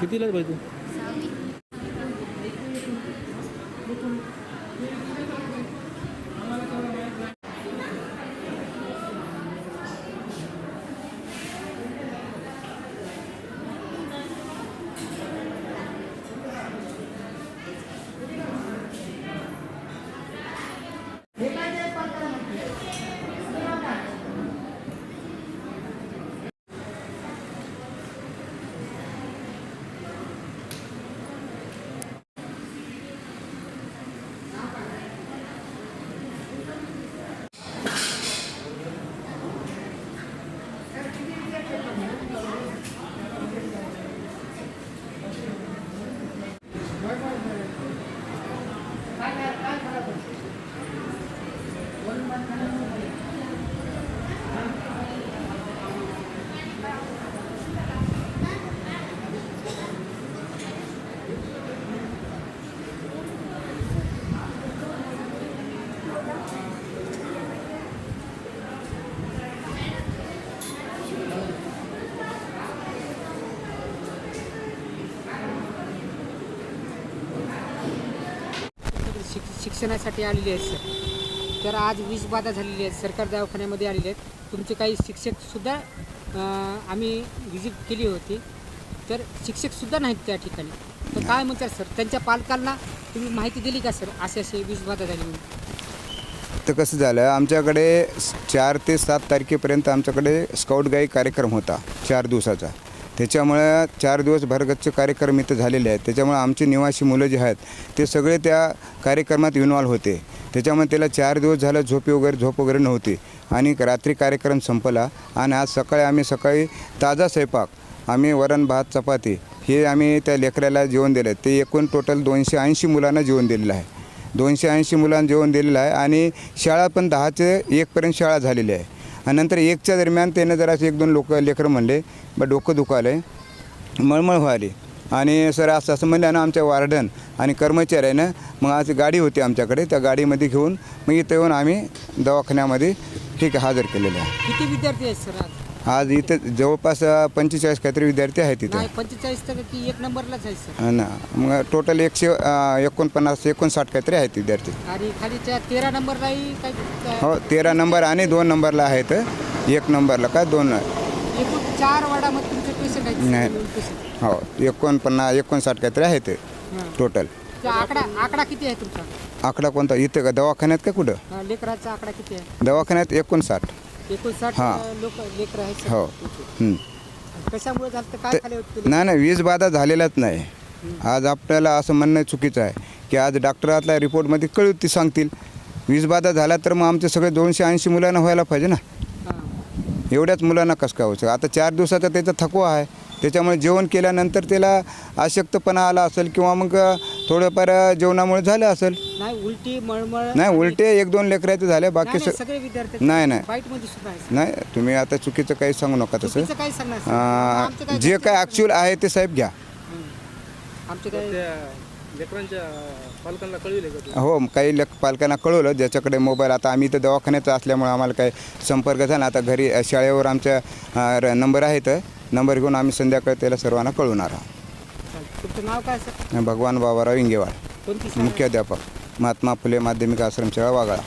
कितीला पाहिजे one month शिक्षणासाठी आलेले आहेत सर. तर आज वीज बाधा झालेली आहेत सरकार दवाखान्यामध्ये आलेले आहेत. तुमचे काही शिक्षकसुद्धा आम्ही व्हिजिट केली होती. तर शिक्षकसुद्धा नाहीत त्या ठिकाणी. तर काय म्हणतात सर? त्यांच्या पालकांना तुम्ही माहिती दिली का सर? असे असे वीज बाधा झाली म्हणून. तर कसं झालं आमच्याकडे चार ते सात तारखेपर्यंत आमच्याकडे स्काउट गाई कार्यक्रम होता चार दिवसाचा. त्याच्यामुळे चार दिवस भरगतचे कार्यक्रम इथं झालेले आहेत. त्याच्यामुळे आमचे निवासी मुलं जे आहेत ते सगळे त्या कार्यक्रमात इन्वॉल्व्ह होते. त्याच्यामुळे त्याला चार दिवस झालं झोपी वगैरे झोप वगैरे नव्हती. आणि रात्री कार्यक्रम संपला आणि आज सकाळी आम्ही सकाळी ताजा स्वयंपाक आम्ही वरण भात चपाती हे आम्ही त्या लेकराला जेवण दिलं. आहे ते एकूण टोटल दोनशे ऐंशी मुलांना जेवण दिलेलं आहे. दोनशे ऐंशी मुलांना जेवण दिलेलं आहे आणि शाळा पण दहाचे एकपर्यंत शाळा झालेली आहे. आणि नंतर एकच्या दरम्यान त्यानं जरासे एक दोन लोक लेकरं म्हणले बा डोकं दुखालं आहे मळमळ व्हायली. आणि सर असं असं म्हणलं ना आमच्या वार्डन आणि कर्मचाऱ्यानं मग आज गाडी होती आमच्याकडे त्या गाडीमध्ये घेऊन मग इथं येऊन आम्ही दवाखान्यामध्ये ठीक आहे हजर केलेलं आहे. किती विद्यार्थी आहेत सर आज इथं जवळपास पंचेचाळीस काहीतरी विद्यार्थी आहेत इथं. नाही पंचेचाळीस तर की एक नंबरलाच आहे सर. हा ना. मग टोटल एकशे अं, एकोणपन्नास एकोणसाठ काहीतरी आहेत विद्यार्थी. आणि खालीच्या तेरा नंबरलाही काही हो तेरा नंबर आणि दोन नंबरला आहेत. एक नंबरला काय दोन एकूण चार वार्डामध्ये तुमचे पेशंट आहेत नाही. हो एकोणपन्नास एकोणसाठ काहीतरी आहेत हां. टोटल तर आकडा आकडा किती आहे तुमचा? आकडा कोणता? इथं का दवाखान्यात का कुठं? लेकराचा आकडा किती आहे? दवाखान्यात एकोणसाठ. एकोणसाठ हा. लोक लेकर आहेत सर. हो. हं. कशामुळे झालं तर काय ते- खाली होते? नाही नाही वीज बाधा झालेलाच नाही. आज आपल्याला असं म्हणणं चुकीचं आहे की आज डॉक्टरातल्या रिपोर्टमध्ये कळू ती सांगतील. वीज बाधा झाला तर मग आमचे सगळे दोनशे ऐंशी मुलांना व्हायला पाहिजे ना. एवढ्याच मुलांना कसं काय व्हायचं आता चार दिवसाचा त्याचा थकवा आहे. त्याच्यामुळे जेवण केल्यानंतर त्याला अशक्तपणा आला असेल किंवा मग थोडंफार जेवणामुळे झालं असेल. नाही उलटी मळमळ नाही उलटे एक दोन लेकराचे झाले बाकी नाही, नाही, स सगळे विद्यार्थी नाही, नाही. फाईटमध्ये सुद्धा आहे नाही तुम्ही आता चुकीचं काही सांगू नका तसं. चुकीचं काय सांगणार सर? आमचं अं, काय जे काय ॲक्च्युअल आहे ते साहेब घ्या. हं. आमचे काय त्या लेकरांच्या पालकांना कळविले का तू हो काही लेख पालकांना कळवलं ज्याच्याकडे मोबाईल आता आम्ही इथं दवाखान्यात असल्यामुळे आम्हाला काही संपर्क झाला. आता घरी अ, शाळेवर आमच्या अ, र- नंबर आहेत. नंबर घेऊन आम्ही संध्याकाळी त्याला सर्वांना कळवणार आहोत. तुमचं नाव काय सर भगवान बाबाराव इंगेवाड कोणती शाळा? मुख्याध्यापक महात्मा फुले माध्यमिक आश्रमशाळा वागाळा